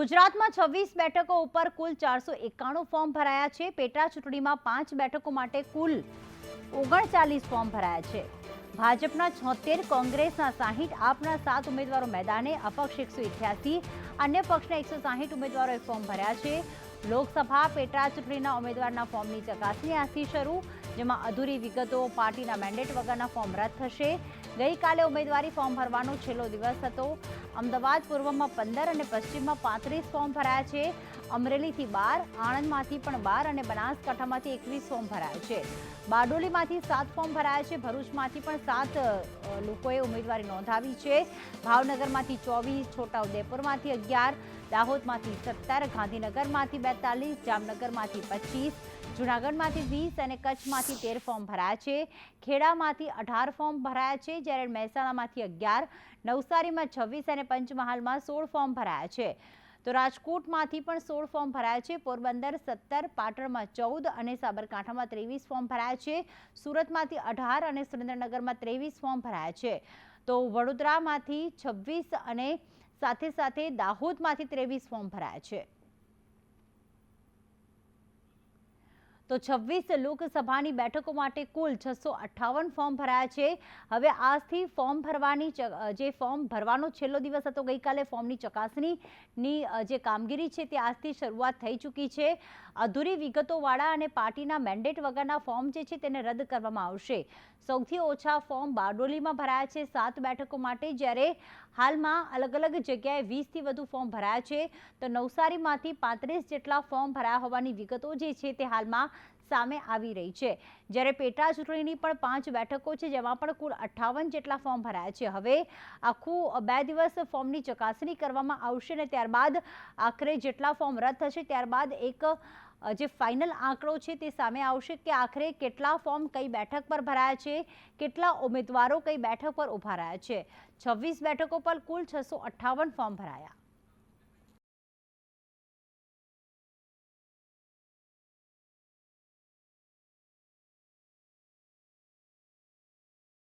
ગુજરાતમાં છવ્વીસ બેઠકો ઉપર કુલ ચારસો એકાણું ફોર્મ ભરાયા છે. પેટા ચૂંટણીમાં પાંચ બેઠકો માટે કુલ ઓગણચાલીસ ફોર્મ ભરાયા છે. ભાજપના છોતેર, કોંગ્રેસના સાહીઠ, આપના સાત ઉમેદવારો મેદાને, અપક્ષ એકસો ઇઠ્યાસી અન્ય પક્ષના એકસો સાહીઠ ઉમેદવારોએ ફોર્મ ભર્યા છે. લોકસભા પેટા ચૂંટણીના ઉમેદવારના ફોર્મની ચકાસણી આજથી શરૂ. જેમાં અધૂરી વિગતો પાર્ટીના મેન્ડેટ વગરના ફોર્મ રદ થશે. ગઈકાલે ઉમેદવારી ફોર્મ ભરવાનો છેલ્લો દિવસ હતો. અમદાવાદ પૂર્વમાં પંદર અને પશ્ચિમમાં પાંત્રીસ ફોર્મ ભરાયા છે. અમરેલીથી બાર, આણંદમાંથી પણ બાર અને બનાસકાંઠામાંથી એકવીસ ફોર્મ ભરાયા છે. બારડોલીમાંથી સાત ફોર્મ ભરાયા છે. ભરૂચમાંથી પણ સાત લોકોએ ઉમેદવારી નોંધાવી છે. ભાવનગરમાંથી ચોવીસ, છોટાઉદેપુરમાંથી અગિયાર, દાહોદમાંથી સત્તર, ગાંધીનગરમાંથી બેતાલીસ, જામનગરમાંથી પચીસ જૂનાગઢમાંથી વીસ અને કચ્છમાંથી તેર ફોર્મ ભરાયા છે. ખેડામાંથી અઢાર ફોર્મ ભરાયા છે, જ્યારે મહેસાણામાંથી અગિયાર, નવસારીમાં છવ્વીસ અને પંચમહાલમાં સોળ ફોર્મ ભરાયા છે. તો રાજકોટમાંથી પણ સોળ ફોર્મ ભરાયા છે, પોરબંદર સત્તર, પાટણમાં ચૌદ અને સાબરકાંઠામાં ત્રેવીસ ફોર્મ ભરાયા છે. સુરતમાંથી અઢાર અને સુરેન્દ્રનગરમાં ત્રેવીસ ફોર્મ ભરાયા છે. તો વડોદરામાંથી છવ્વીસ અને સાથે સાથે દાહોદમાંથી ત્રેવીસ ફોર્મ ભરાયા છે. તો છવ્વીસ લોકસભાની બેઠકો માટે કુલ છસો અઠ્ઠાવન ફોર્મ ભરાયા છે. હવે આજથી ફોર્મ ભરવાની જે ફોર્મ ભરવાનો છેલ્લો દિવસ હતો, ગઈકાલે ફોર્મની ચકાસણીની જે કામગીરી છે તે આજથી શરૂઆત થઈ ચૂકી છે. અધૂરી વિગતોવાળા અને પાર્ટીના મેન્ડેટ વગરના ફોર્મ જે છે તેને રદ કરવામાં આવશે. સૌથી ઓછા ફોર્મ બારડોલીમાં ભરાયા છે. સાત બેઠકો માટે જ્યારે હાલમાં અલગ અલગ જગ્યાએ વીસથી વધુ ફોર્મ ભરાયા છે. તો નવસારીમાંથી પાંત્રીસ જેટલા ફોર્મ ભરાયા હોવાની વિગતો જે છે તે હાલમાં સામે આવી રહી છે. જ્યારે પેટા ચૂંટણીની પણ પાંચ બેઠકો છે, જેમાં પણ કુલ અઠ્ઠાવન જેટલા ફોર્મ ભરાયા છે. હવે આખું બે દિવસ ફોર્મની ચકાસણી કરવામાં આવશે અને ત્યારબાદ આખરે જેટલા ફોર્મ રદ થશે, ત્યારબાદ એક જે ફાઇનલ આંકડો છે તે સામે આવશે કે આખરે કેટલા ફોર્મ કઈ બેઠક પર ભરાયા છે, કેટલા ઉમેદવારો કઈ બેઠક પર ઊભા રહ્યા છે. છવ્વીસ બેઠકો પર કુલ છસો અઠ્ઠાવન ફોર્મ ભરાયા.